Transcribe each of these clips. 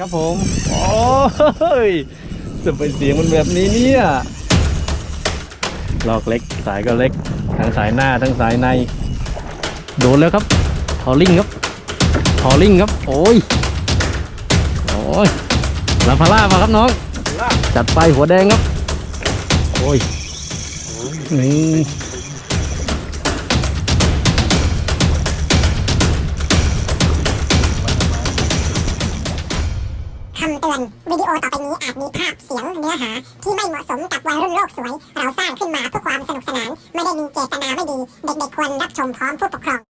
ครับผม โอ้ยจะเป็นเสียงมันแบบนี้เนี่ยลอกเล็กสายก็เล็ก ทั้งสายหน้าทั้งสายใน โดนแล้วครับทอลลิงครับทอลลิงครับ โอ้ย โอ้ยลาพาร่ามาครับน้อง จัดไปหัวแดงครับ โอ้ยนี่ากมีภาพเสียงเนื้อหา ที่ไม่เหมาะสมกับวัยรุ่นโลกสวย เราสร้างขึ้นมาเพื่อความสนุกสนาน ไม่ได้มีเจตนาไม่ดี เด็กๆควรรับชมพร้อมผู้ปกครอง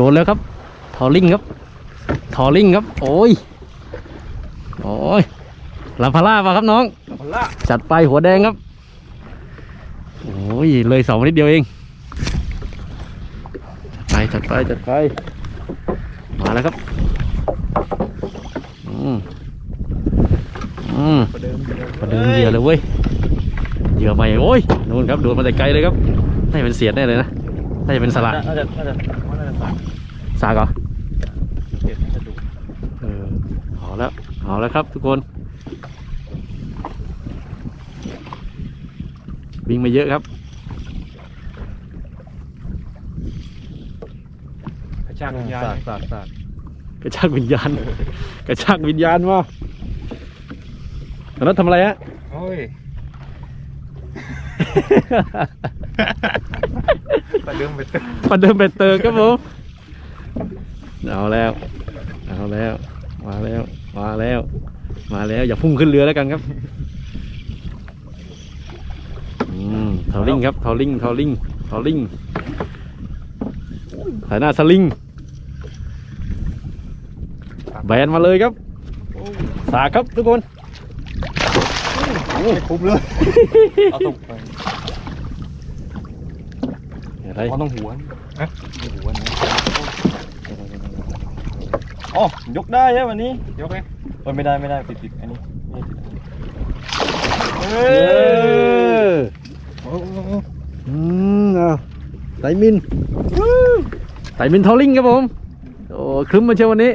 โดนแล้วครับ ทอลลิงครับ ทอลลิงครับ โอ้ย โอ้ยลาพาร่ามาครับน้องพละจัดไปหัวแดงครับ โอ้ย เลยเสองนิดเดียวเอง จัดไป จัดไป จัดไป มาแล้วครับ อืมอืมประเดิมเดียวประเดิมเหยื่อเลยเว้ย เหยื่อใหม่ โอ้ย นู่นครับ โดนมาแต่ไกลเลยครับ น่าจะเป็นเสียดแน่เลยนะ น่าจะเป็นสละน่าจะน่าจะว่าน่าจะ สามสากเหรอเจ็ดน่าจะดูเออเอาแล้วเอาแล้วครับทุกคนวิ่งมาเยอะครับกระชากวิญญาณสากสากสากกระชากวิญญาณ กระชากวิญญาณมาตอนนั้นทำอะไรฮะโอ้ยประเดิมไปเต็มประเดิมเบ็ดเตอร์ครับผม เอาแล้ว เอาแล้ว มาแล้ว มาแล้ว มาแล้ว อย่าพุ่งขึ้นเรือแล้วกันครับอืมเทาลิงครับเทาลิงเทาลิงเทาลิงสายหน้าสลิงแบนมาเลยครับ สากครับทุกคนคุบเลยเอาตกไปอะไรเอาต้องหัวฮะหัวนะ อ๋อยกได้ใช่วันนี้ยกไหมเออไม่ได้ไม่ได้ติดติดอันนี้นี่ติดเอเอออโอ้โหอืมเอาไตมินไตมินทอลลิงครับผม โอ้ครึ้มมาเชียววันนี้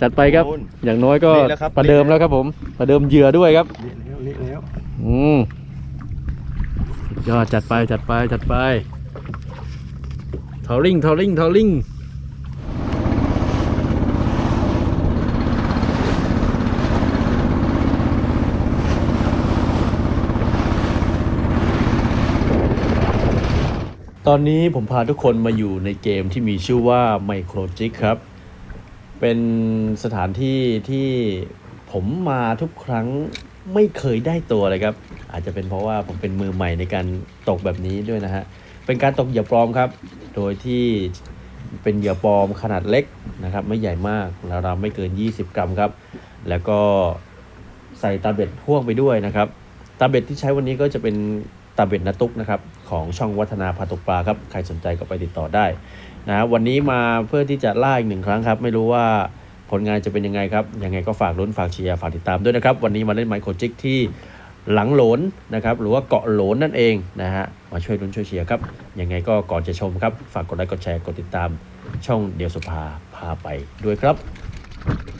จัดไปครับอย่างน้อยก็เละแล้วครับ ประเดิมแล้วครับผม ประเดิมเหยื่อด้วยครับ เละแล้วเละแล้วอืมสุดยอดจัดไปจัดไปจัดไปทอลลิงทอลลิงทอลลิง ตอนนี้ผมพาทุกคนมาอยู่ในเกมที่มีชื่อว่า Microjic ครับ เป็นสถานที่ที่ผมมาทุกครั้งไม่เคยได้ตัวเลยครับ อาจจะเป็นเพราะว่าผมเป็นมือใหม่ในการตกแบบนี้ด้วยนะฮะ เป็นการตกเหยื่อปลอมครับ โดยที่เป็นเหยื่อปลอมขนาดเล็กนะครับ ไม่ใหญ่มากแล้วเราไม่เกิน 20 กรัมครับ แล้วก็ใส่ตาเบ็ดพ่วงไปด้วยนะครับ ตาเบ็ดที่ใช้วันนี้ก็จะเป็นตาเบ็ดนาตุกนะครับ ของช่องวัฒนาพาตกปลาครับ ใครสนใจก็ไปติดต่อได้นะวันนี้มาเพื่อที่จะล่าอีกหนึ่งครั้งครับ ไม่รู้ว่าผลงานจะเป็นยังไงครับ ยังไงก็ฝากลุ้นฝากเชียร์ฝากติดตามด้วยนะครับ วันนี้มาเล่นไมโครจิกที่หลังโหลนนะครับ หรือว่าเกาะโหลนนั่นเองนะฮะ มาช่วยลุ้นช่วยเชียร์ครับ ยังไงก็ก่อนจะชมครับ ฝากกดไลค์กดแชร์กดติดตามช่องเดียวสุภาพาไปด้วยครับ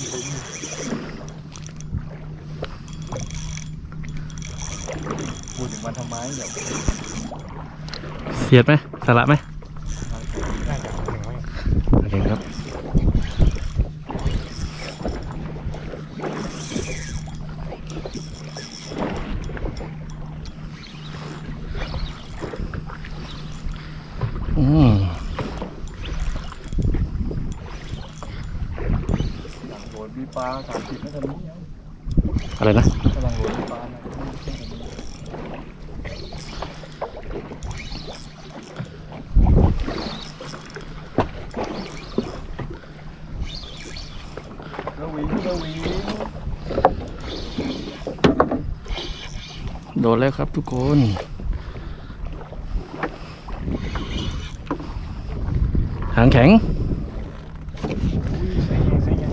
เสียดไหมสาระไหมน่าจะถึงไว้โอเคครับ อืมหลังโหนมีปลาสามสิบน่าจะมีเอาอะไรนะกำลังโหนมีปลานะระวิงระวิง โดนแล้วครับทุกคนหางแข็งใส่ยังใส่ยัง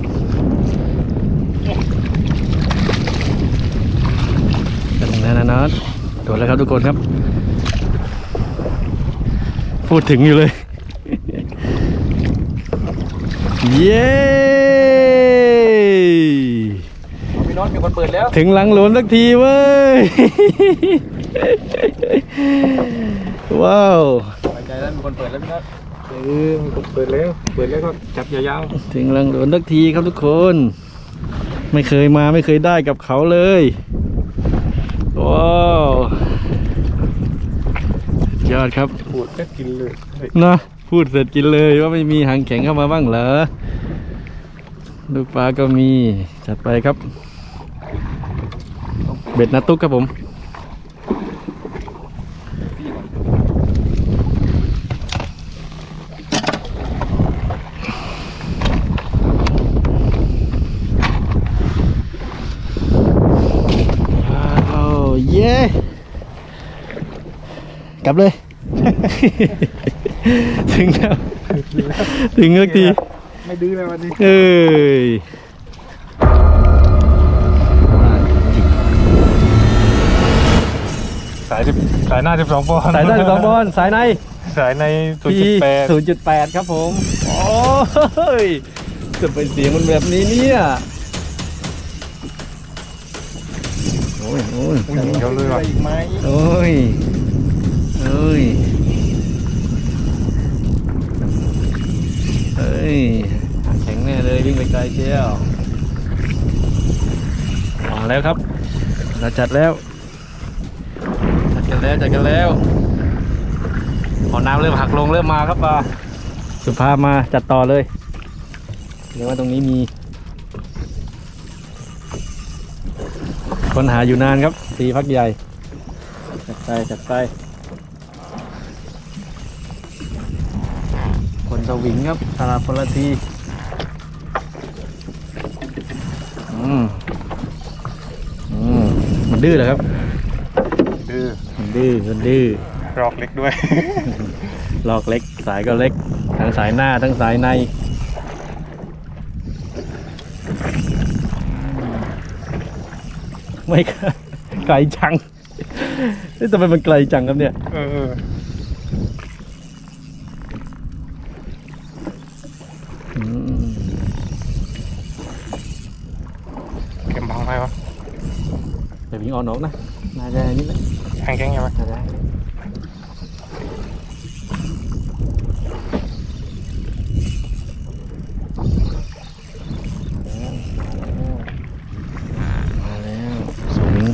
กันนะนะนโดนแล้วครับทุกคนครับ พูดถึงอยู่เลย เย้ เอาพี่น็อต มีคนเปิดแล้วถึงหลังหลวมสักทีเว้ย ว้าวสบายใจแล้วมีคนเปิดแล้วพี่น็อตเออมีคนเปิดแล้ว เปิดแล้วก็จับยาวถึงหลังหลวมสักทีครับทุกคน ไม่เคยมาไม่เคยได้กับเขาเลย ว้าวสุดยอดครับๆพูดก็กินเลยเฮ้ยนะพูดเสร็จกินเลยว่าไม่มีหางแข็งเข้ามาบ้างเหรอลูกปลาก็มี จัดไปครับ เบ็ดนาตุ๊กครับผมพี่ก่อนว้าวเย้กลับเลย ถึงแล้ว ถึงสักที ไม่ดื้อเลยวันนี้ เอ้ย สายสิบสายหน้าสิบสองปอนด์สายได้สองบอลสายในสายในศูนย์จุดแปดศูนย์จุดแปดครับผม โอ้ยจะเป็นเสียงมันแบบนี้เนี่ยโอ้ยโอ้ยอุ้ยเดี๋ยวเลยว่ะอีกไหมโอ้ยโอ้ยเฮ้ยแข็งแน่เลยวิ่งไปไกลเชียวมาแล้วครับเราจัดแล้วจัด กันแล้วจัดกันแล้วพอน้ำเริ่มหักลงเริ่มมาครับปลาสุภาพมาจัดต่อเลยเดี๋ยวว่าตรงนี้มี คนหาอยู่นานครับตีพักใหญ่จัดไปจัดไปคนสวิงครับสลับคนลทีอืมอืมมันดื้อเหรอครับดื้อ ดื้อมันดื้อรอกเล็กด้วย ลอกเล็ก สายก็เล็ก ทั้งสายหน้าทั้งสายใน ไม่ไกลจังนี่ทำไมมันไกลจังครับเนี่ย เออเอออืมเข็มบังไปวะแต่วิ่งออนออกนะ น่าจะนิดนึงางแข้งยังไหมได้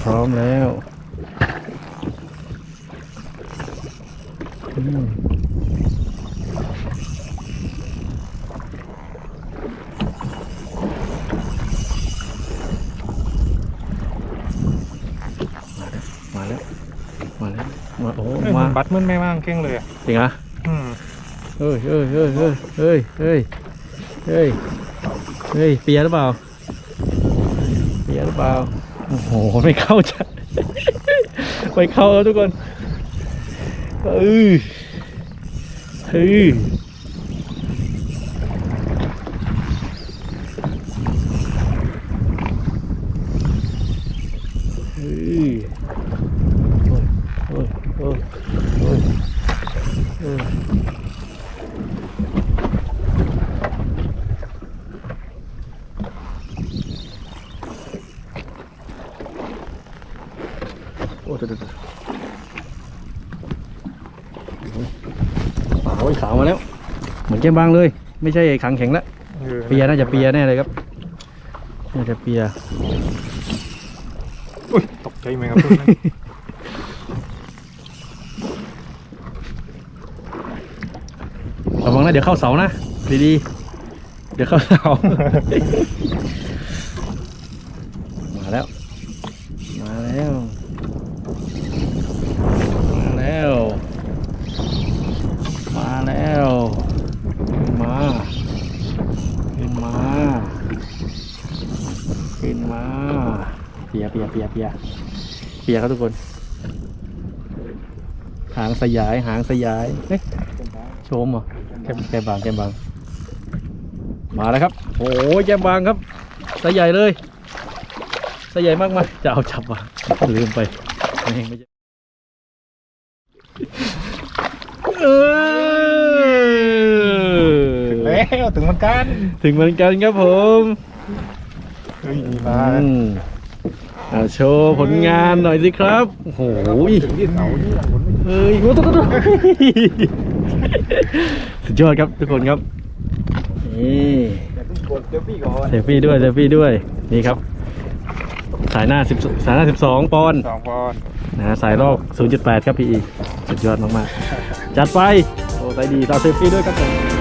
พร้อมแล้ว มาโอ้มาบัตรมันไม่ว่างเก่งเลยอะจริงเหรออืมเฮ้ยเฮ้ยเฮ้ยเฮ้ยเฮ้ยเฮ้ยเฮ้ยเฮ้ยเปียหรือเปล่าเปียหรือเปล่าโอ้โหไม่เข้าจ้ะไม่เข้าแล้วทุกคนเออเฮ้ยเฮ้ยโอ้ยโอ้ยโอ้ยโอ้ย ดูดูดูโอ้ยขาวมาแล้ว เหมือนแก้มบางเลย ไม่ใช่ขังแข็งและเปียน่าจะเปียแน่เลยครับน่าจะเปียอุ้ยตกใจไหมครับระวังนะเดี๋ยวเข้าเสานะดีๆเดี๋ยวเข้าเสาแล้ว มาแล้ว มาแล้ว มาแล้วขึ้นมาขึ้นมาขึ้นมาเปียเปียเปียเปีย เปียครับทุกคน หางสยาย หางสยายเอ๊ะโชมเหรอแกมแกมบางแกมบาง มาแล้วครับโอ้ยแกมบางครับสายใหญ่เลยสายใหญ่มากมายจะเอาจับวะลืมไปแม่งไม่ใช่เออแล้วถึงมันกัน ถึงเหมือนกันครับผม เฮ้ยมาอืมเอาโชว์ผลงานหน่อยสิครับโอ้โหเสาที่หลังบนไม่เอ้ยโอ้โหสุดยอดครับทุกคนครับนี่เพิ่งกดเซลฟี่ก่อนเซลฟี่ด้วยเซลฟี่ด้วยนี่ครับ สายหน้า10สายหน้า 12 ปอนด์สองปอนด์นะสายรอบ 0.8 ครับพี่อีสุดยอดมากๆจัดไปโอ้ใจดีต่อเซลฟี่ด้วยครับผม